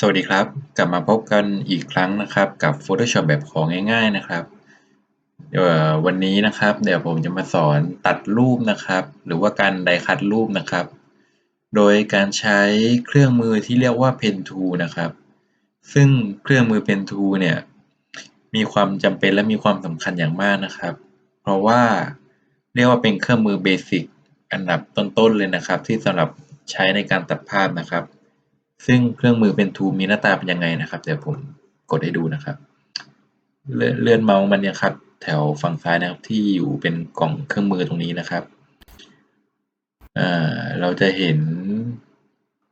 สวัสดีครับ กลับมาพบกันอีกครั้งนะครับกับ Photoshop แบบของง่าย ๆนะครับววันนี้นะครับ เดี๋ยวผมจะมาสอนตัดรูปนะครับ หรือว่าการไดคัดรูปนะครับ โดยการใช้เครื่องมือที่เรียกว่า Pen Tool นะครับ ซึ่งเครื่องมือ Pen Tool เนี่ยมีความจำเป็นและมีความสำคัญอย่างมากนะครับ เพราะว่าเรียกว่าเป็นเครื่องมือเบสิกอันดับต้นๆเลยนะครับ ที่สำหรับใช้ในการตัดภาพนะครับ ซึ่งเครื่องมือเป็นทูมีหน้าตาเป็นยังไงนะครับ เดี๋ยวผมกดให้ดูนะครับเลื่อนเลื่อนเมาส์มันเนี่ยครับ แถวฝั่งซ้ายนะครับที่อยู่เป็นกล่องเครื่องมือตรงนี้นะครับเราจะเห็น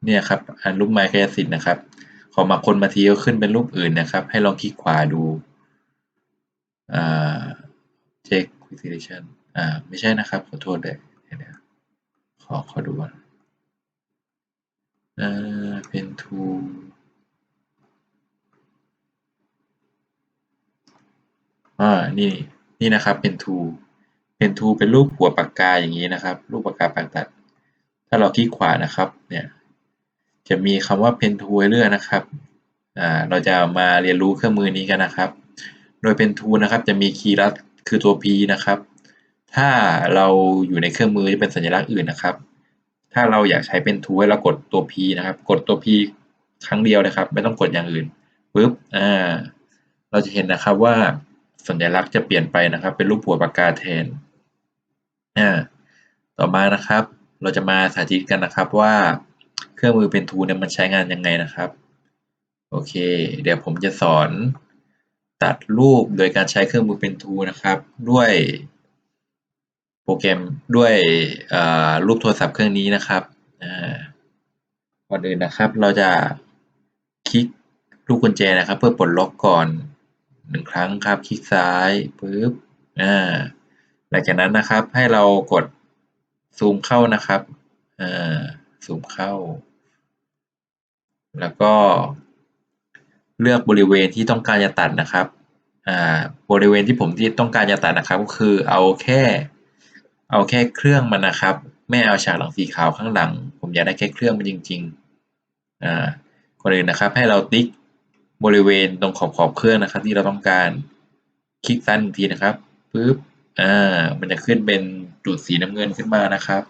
เนี่ยครับอันรูปไม้กายสิทธิ์นะครับขอมาคนมาทีก็ขึ้นเป็นรูปอื่นนะครับ ให้ลองคลิกขวาดูอ่า check presentation อ่าไม่ใช่นะครับ ขอโทษเลยเดี๋ยวขอขอดูก่อน อ่า เป็นทูอ่า นี่ นี่นะครับ เป็นทูเป็นทูเป็นรูปหัวปากกาอย่างนี้นะครับ รูปปากกาปากตัด ถ้าเราคลิกขวานะครับ เนี่ย จะมีคำว่า Pen Tool ให้เลือกนะครับ อ่า เราจะมาเรียนรู้เครื่องมือนี้กันนะครับ โดย Pen Tool นะครับ จะมีคีย์ลัดคือตัว P นะครับ ถ้าเราอยู่ในเครื่องมือจะเป็นสัญลักษณ์อื่นนะครับ ถ้าเราอยากใช้เป็น to ให้เรากดตัว P นะครับ กดตัว P ครั้งเดียวนะครับ ไม่ต้องกดอย่างอื่นปุ๊บอ่าเราจะเห็นนะครับว่าสัญลักษณ์จะเปลี่ยนไปนะครับ เป็นรูปหัวปากกาแทนอ่าต่อมานะครับ เราจะมาสาธิตกันนะครับว่าเครื่องมือเป็นทูเนี่ยมันใช้งานยังไงนะครับโอเค เดี๋ยวผมจะสอนตัดรูปโดยการใช้เครื่องมือเป็นทูนะครับ ด้วย โปรแกรมด้วยรูปโทรศัพท์เครื่องนี้นะครับก่อนอื่นนะครับ เราจะคลิกลูกกุญแจนะครับ เพื่อปลดล็อกก่อนหนึ่งครั้งครับ คลิกซ้ายปึ๊บอ่าหลังจากนั้นนะครับให้เรากดซูมเข้านะครับอ่าซูมเข้า แล้วก็เลือกบริเวณที่ต้องการจะตัดนะครับอ่าบริเวณที่ผมที่ต้องการจะตัดนะครับ ก็คือเอาแค่ เอาแค่เครื่องมันนะครับ ไม่เอาฉากหลังสีขาวข้างหลัง ผมอยากได้แค่เครื่องมันจริงๆอ่าก่อนอื่นนะครับ ให้เราติ๊กบริเวณตรงขอบขอบเครื่องนะครับ ที่เราต้องการคลิกซ้นทีนะครับปึ๊บอ่ามันจะขึ้นเป็นจุดสีน้ำเงินขึ้นมานะครับ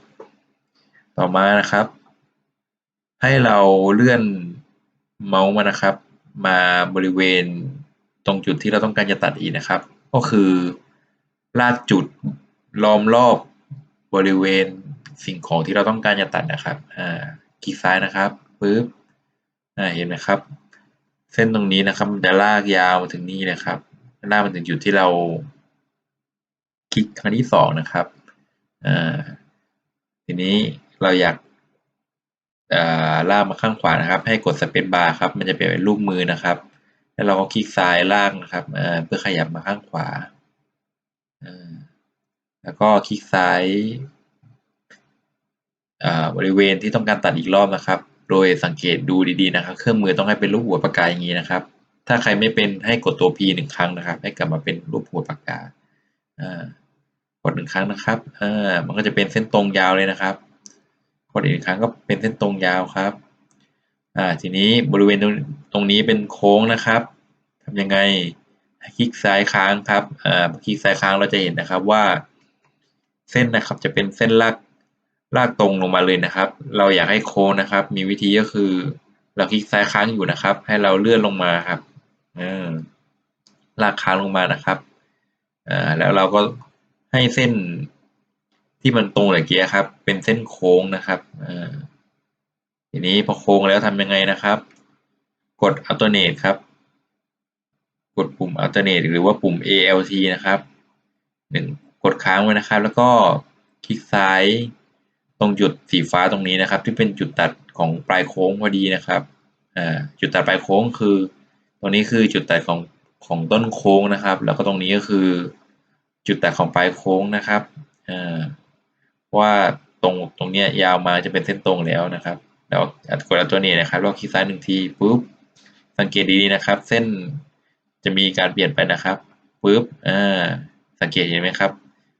ต่อมานะครับ ให้เราเลื่อนเมาส์มานะครับ มาบริเวณตรงจุดที่เราต้องการจะตัดอีกนะครับ ก็คือลากจุด ล้อมรอบบริเวณสิ่งของที่เราต้องการจะตัดนะครับอ่าคลิกซ้ายนะครับปึ๊บอ่าเห็นไหมครับ เส้นตรงนี้นะครับมันจะลากยาวมาถึงนี่นะครับลากมาถึงจุดที่เรา คลิกครั้งที่สองนะครับอ่าทีนี้เราอยากลากมาข้างขวานะครับ ให้กดสเปซบาร์ครับ มันจะเปลี่ยนเป็นรูปมือนะครับ แล้วเราก็คลิกซ้ายล่างนะครับเพื่อขยับมาข้างขวา แล้วก็คลิกซ้ายบริเวณที่ต้องการตัดอีกรอบนะครับ โดยสังเกตดูดีๆนะครับ เครื่องมือต้องให้เป็นรูปหัวปากกาอย่างนี้นะครับ ถ้าใครไม่เป็นให้กดตัว P หนึ่งครั้งนะครับ ให้กลับมาเป็นรูปหัวปากกากดหนึ่งครั้งนะครับมันก็จะเป็นเส้นตรงยาวเลยนะครับ กดอีกครั้งก็เป็นเส้นตรงยาวครับอ่าทีนี้บริเวณตรงตรงนี้เป็นโค้งนะครับทำยังไงคลิกซ้ายค้างครับอ่าคลิกซ้ายค้างเราจะเห็นนะครับว่า เส้นนะครับจะเป็นเส้นลากลากตรงลงมาเลยนะครับ เราอยากให้โค้งนะครับ มีวิธีก็คือ เราคลิกซ้ายค้างอยู่นะครับ ให้เราเลื่อนลงมาครับอ่าลากค้างลงมานะครับอ่าแล้วเราก็ให้เส้นที่มันตรงอย่างเกี้ครับ เป็นเส้นโค้งนะครับทีนี้พอโค้งแล้วทำยังไงนะครับ กด alternate ครับ กดปุ่ม alternate หรือว่าปุ่ม alt นะครับหนึ่ง ดค้างไว้นะครับ แล้วก็คลิกซ้ายตรงจุดสีฟ้าตรงนี้นะครับ ที่เป็นจุดตัดของปลายโค้งพอดีนะครับจุดตัดปลายโค้งคือ ตรงนี้คือจุดตัดของของต้นโค้งนะครับ แล้วก็ตรงนี้ก็คือ จุดตัดของปลายโค้งนะครับว่าตรงตรงเนี้ยยาวมาจะเป็นเส้นตรงแล้วนะครับแล้วกดตัวนี้นะครับลองคลิกซ้ายหนึ่งทีปุ๊บสังเกตดีๆนะครับ เส้นจะมีการเปลี่ยนไปนะครับปุ๊บอ่าสังเกตเห็นไหมครับ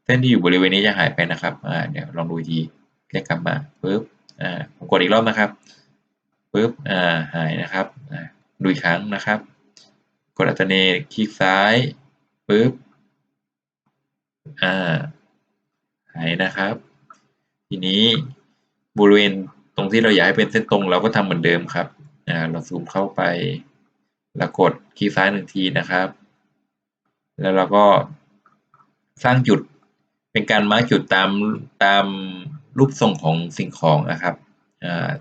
เส้นที่อยู่บริเวณนี้จะหายไปนะครับอ่าเดี๋ยวลองดูทีเรียกกลับมาปุ๊บอ่าผมกดอีกรอบนะครับปึ๊บอ่าหายนะครับอ่าดูอีกครั้งนะครับ กด alternate คลิกซ้ายปึ๊บอ่าหายนะครับ ทีนี้บริเวณตรงที่เราอยากให้เป็นเส้นตรงเราก็ทำเหมือนเดิมครับอ่าเราซูมเข้าไป แล้วกดคลิกซ้ายหนึ่งทีนะครับ แล้วเราก็สร้างจุด เป็นการมาร์กจุดตามตามรูปทรงของสิ่งของนะครับ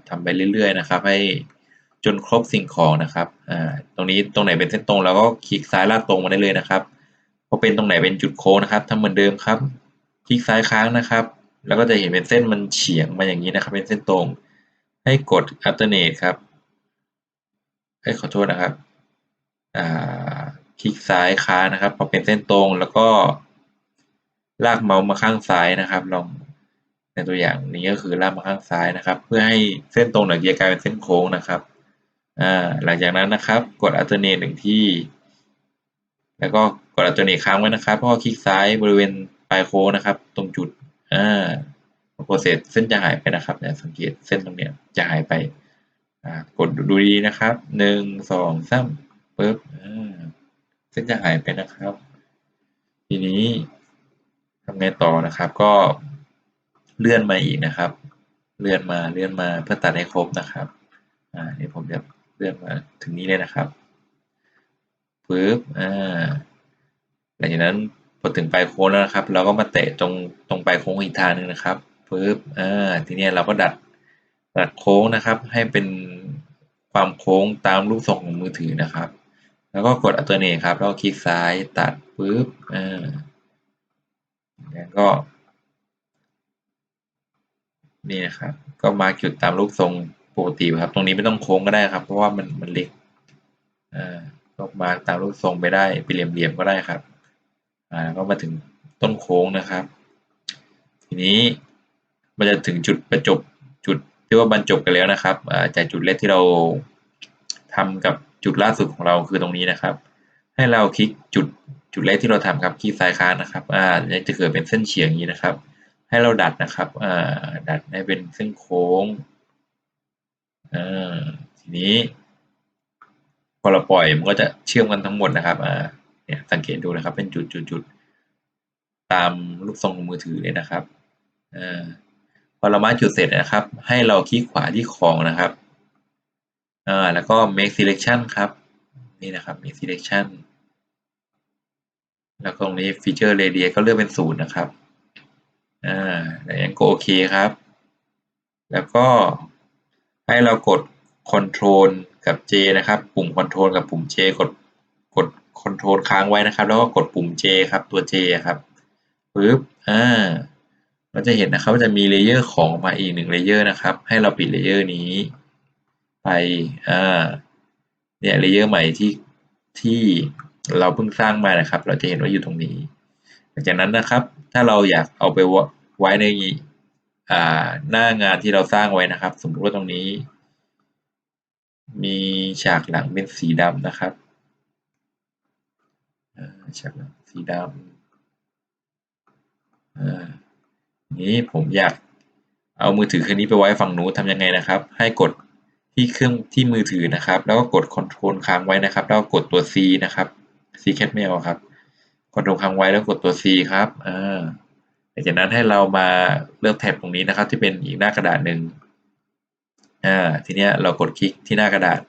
ทำไปเรื่อยๆนะครับ ให้จนครบสิ่งของนะครับตรงนี้ตรงไหนเป็นเส้นตรงเราก็คลิกซ้ายลากตรงมาได้เลยนะครับพอเป็นตรงไหนเป็นจุดโค้งนะครับทำเหมือนเดิมครับ คลิกซ้ายค้างนะครับ แล้วก็จะเห็นเป็นเส้นมันเฉียงมาอย่างนี้นะครับ เป็นเส้นตรง ให้กด alternate ครับให้ขอโทษนะครับคลิกซ้ายค้างนะครับ พอเป็นเส้นตรงแล้วก็ ลากเมาส์มาข้างซ้ายนะครับ ลองในตัวอย่างนี้ก็คือลากมาข้างซ้ายนะครับ เพื่อให้เส้นตรงหนึ่งจะกลายเป็นเส้นโค้งนะครับหลังจากนั้นนะครับ กด alternate หนึ่งที่ แล้วก็กด alternate ค้างไว้นะครับเพราะคลิกซ้ายบริเวณปลายโค้งนะครับ ตรงจุดอ่าพอเสร็จเส้นจะหายไปนะครับเนี่ยสังเกตเส้นตรงเนี้ยจะหายไปกดดูดีนะครับหนึ่งสองสามปึ๊บเส้นจะหายไปนะครับ ทีนี้ ทำไงต่อนะครับ ก็เลื่อนมาอีกนะครับ เลื่อนมาเลื่อนมาเพื่อตัดให้ครบนะครับอ่านี่ผมจะเลื่อนมาถึงนี้เลยนะครับปึ๊บอ่าหลังจากนั้นพอถึงปลายโค้งแล้วนะครับ เราก็มาเตะตรงตรงปลายโค้งอีกทางนึงนะครับปึ๊บอ่าทีนี้เราก็ดัดดัดโค้งนะครับ ให้เป็นความโค้งตามรูปทรงของมือถือนะครับ แล้วก็กดอัลเทอร์เนทครับแล้วคลิกซ้ายตัดปึ๊บอ่า แล้วก็ นี่นะครับ ก็มาจุดตามรูปทรงปกติครับ ตรงนี้ไม่ต้องโค้งก็ได้ครับ เพราะว่ามันมันเล็กอ่าก็มาตามรูปทรงไปได้ไปเหลี่ยมๆก็ได้ครับอ่าก็มาถึงต้นโค้งนะครับ ทีนี้มันจะถึงจุดประจบจุดที่ว่าบรรจบกันแล้วนะครับจากจุดแรกที่เราทำกับจุดล่าสุดของเราคือตรงนี้นะครับ ให้เราคลิกจุด จุดแรกที่เราทำครับคลิกซ้ายค้างนะครับอ่าจะเกิดเป็นเส้นเฉียงอย่างนี้นะครับ ให้เราดัดนะครับอ่าดัดให้เป็นเส้นโค้งอ่าทีนี้พอเราปล่อยมันก็จะเชื่อมกันทั้งหมดนะครับอ่าเนี่ยสังเกตดูนะครับ เป็นจุดจุดจุดตามรูปทรงมือถือเลยนะครับอ่าพอเรามาจุดเสร็จนะครับ ให้เราคลิกขวาที่ของนะครับอ่าแล้วก็ make selection ครับ นี่นะครับ make selection แล้วตรงนี้ feature radius ก็เลือกเป็นศูนย์นะครับ อ่าแล้วยังกดโอเคครับ แล้วก็ให้เรากด control กับ J นะครับ ปุ่ม control กับปุ่ม J กดกด control ค้างไว้นะครับ แล้วก็กดปุ่ม J ครับ ตัว J ครับปึ๊บ อ่าเราจะเห็นนะครับว่าจะมีเลเยอร์ของมาอีกหนึ่งเลเยอร์นะครับ ให้เราปิดเลเยอร์นี้ไป อ่า เนี่ยเลเยอร์ใหม่ที่ที่ เราเพิ่งสร้างมานะครับ เราจะเห็นว่าอยู่ตรงนี้ หลังจากนั้นนะครับ ถ้าเราอยากเอาไปไว้ในหน้างานที่เราสร้างไว้นะครับ สมมติว่าตรงนี้ มีฉากหลังเป็นสีดำนะครับฉากหลังสีดำนี้ผมอยากเอามือถือเครื่องนี้ไปไว้ฝั่งนู้นทำยังไงนะครับ ให้กดที่เครื่องที่มือถือนะครับ แล้วก็กดคอนโทรลค้างไว้นะครับ แล้วก็กดตัว C นะครับ C cat mail ครับคอนโทรลค้างไว้แล้วกดตัว C ครับอ่าหลังจากนั้นให้เรามาเลือกแท็บตรงนี้นะครับ ที่เป็นอีกหน้ากระดาษหนึ่งอ่าทีนี้เรากดคลิกที่หน้ากระดาษ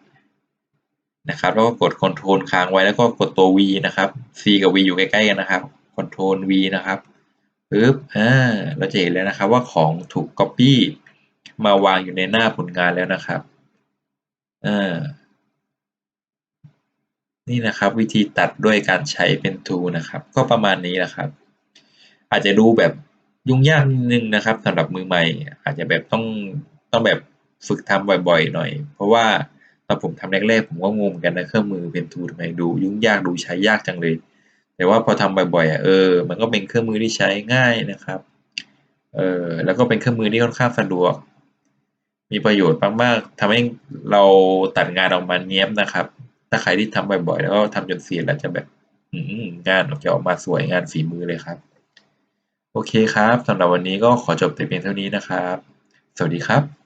นะครับแล้วก็กดคอนโทรลค้างไว้แล้วก็กดตัว V นะครับ C กับ V อยู่ใกล้ๆกันนะครับคอนโทรล V นะครับปึ๊บอ่าเราจะเห็นแล้วนะครับว่าของถูก Copy มาวางอยู่ในหน้าผลงานแล้วนะครับอ่า นี่นะครับ วิธีตัดด้วยการใช้เป็น tool นะครับ ก็ประมาณนี้นะครับ อาจจะดูแบบยุ่งยากนิดนึงนะครับสำหรับมือใหม่ อาจจะแบบต้องต้องแบบฝึกทำบ่อยๆ หน่อย เพราะว่าตอนผมทำแรกๆผมก็งงกันนะเครื่องมือเป็นทูทำไมดู ยุ่งยากดูใช้ยากจังเลย แต่ว่าพอทำบ่อยๆอะเออ มันก็เป็นเครื่องมือที่ใช้ง่ายนะครับเออแล้วก็เป็นเครื่องมือที่ค่อนข้างสะดวก มีประโยชน์มากๆทำให้เราตัดงานออกมาเนี้ยบนะครับ ถ้าใครที่ทำบ่อยๆ แล้วก็ทำจนเสียแล้วจะแบบงานจะออกมาสวยงานฝีมือเลยครับ โอเคครับสำหรับวันนี้ก็ขอจบแต่เพียงเท่านี้นะครับ สวัสดีครับ